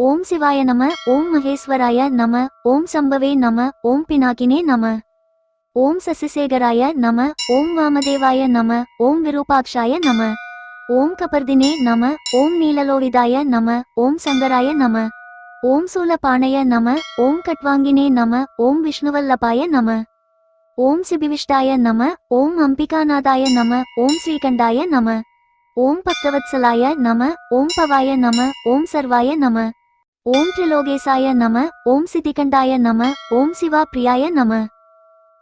ஓம் சிவாய நம ஓம் மகேஸ்வராய நம ஓம் சம்பவே நம ஓம் பினாகினே நம ஓம் சசிசேகராய நம ஓம் வாமதேவாய நம ஓம் விரூபாக்ஷாய நம ஓம் கபர்தினே நம ஓம் நீலலோவிதாய நம ஓம் சங்கராய நம ஓம் சூலபாணய நம ஓம் கட்வாங்கினே நம ஓம் விஷ்ணுவல்லபாய நம ஓம் சிபிவிஷ்டாய நம ஓம் அம்பிகாநாதாய நம ஓம் ஸ்ரீகண்டாய நம ஓம் பக்தவத்சலாய நம ஓம் பவாய நம ஓம் சர்வாய நம ஓம் திரிலோகேசாய நம ஓம் சிதிகண்டாய நம ஓம் சிவா பிரியாய நம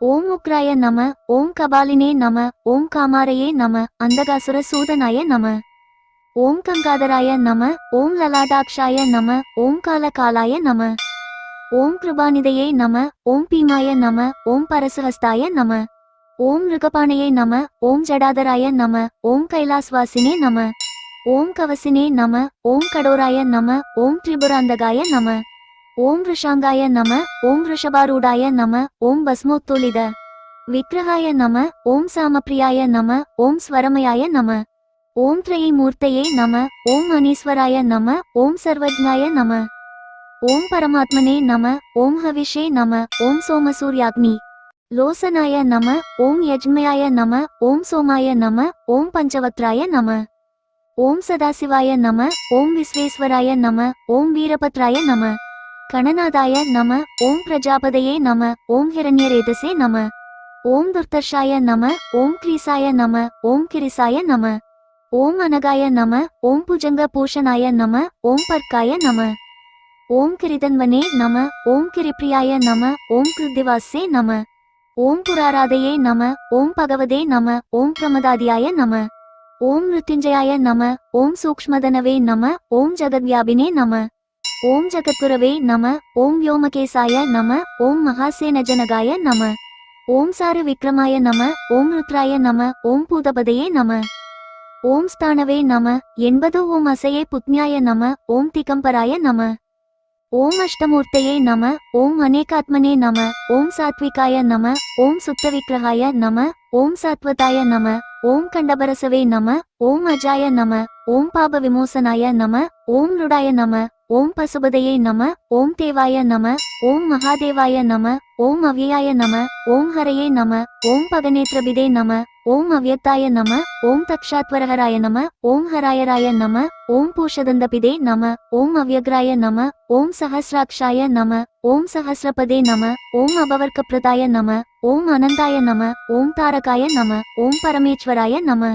ஓம் உக்ராய நம ஓம் கபாலினே நம ஓம் காமாரையே நம அந்தகாசுர சூதனாய நம ஓம் கங்காதராய நம ஓம் லலாடாக்ஷாய நம ஓம் காலகாலாய நம ஓம் கிருபாநிதையே நம ஓம் பீமாய நம ஓம் பரசுஹஸ்தாய நம ஓம் ருகபாணையை நம ஓம் ஜடாதராய நம ஓம் கைலாஸ்வாசினே நம ஓம் கவசினே நம ஓம் கடோராய நம ஓம் திரிபுராந்தகாய நம ஓம் ரிஷாங்காய நம ஓம் ரிஷபாரூடாய நம ஓம் பஸ்மோத்தோலித விக்கிரகாய நம ஓம் சாமப்பிரியாய நம ஓம் ஸ்வரமயாய நம ஓம் திரையை மூர்த்தையே நம ஓம் அனீஸ்வராய நம ஓம் சர்வஜ்ஞாய நம ஓம் பரமாத்மனே நம ஓம் ஹவிஷே நம ஓம் சோமசூர்யாக்னி லோசனாய நம ஓம் யஜ்மயாய நம ஓம் சோமாய நம ஓம் பஞ்சவத்ராய நம ஓம் சதாசிவாய நம ஓம் விஸ்வேஸ்வராய நம ஓம் வீரபத்ராய நம கணநாதாய நம ஓம் பிரஜாபதையே நம ஓம் ஹிரண்யரேதசே நம ஓம் துர்தர்ஷாய நம ஓம் கிரீசாய நம ஓம் கிரிசாய நம ஓம் அனகாய நம ஓம் புஜங்க பூஷணாய நம ஓம் பர்க்காய நம ஓம் கிரிதன்வனே நம ஓம் கிரிப்ரியாய நம ஓம் கிருத்திவாசே நம ஓம் புராராதையே நம ஓம் பகவதே நம ஓம் பிரமதாதியாய நம ஓம் மிருத்யுஞ்சயாய நம ஓம் சூக்மதனவே நம ஓம் ஜகத்வியாபினே நம ஓம் ஜகத்குரவே நம ஓம் வியோமகேசாய நம ஓம் மகாசேனஜனகாய நம ஓம் சாரு விக்ரமாய நம ஓம் ருத்ராய நம ஓம் பூதபதையே நம ஓம் ஸ்தானவே நம என்பது ஓம் அசையே புத்ஞாய நம ஓம் திகம்பராய நம ஓம் அஷ்டமூர்த்தையே நம ஓம் அநேகாத்மனே நம ஓம் சாத்விகாய நம ஓம் சுத்தவிக்கிரகாய நம ஓம் சாத்வதாய நம ஓம் கண்டபரசவே நம ஓம் அஜாய நம ஓம் பாப விமோசனாய நம ஓம் ருடாய நம. ஓம் பசுபதையை நம ஓம் தேவாய நம ஓம் மகாதேவாய நம ஓம் அவ்யாய நம ஓம் ஹரையே நம ஓம் பகநேத்ரபிதே நம ஓம் அவ்யத்தாய நம ஓம் தக்ஷாத்வரஹராய நம ஓம் ஹராயராய நம ஓம் பூஷதந்தபிதே நம ஓம் அவ்யக்ராய நம ஓம் சஹசிராக்ஷாய நம ஓம் சஹசிரபதே நம ஓம் அபவர்க்கப்பிரதாய நம ஓம் அனந்தாய நம ஓம் தாரகாய நம ஓம் பரமேஸ்வராய நம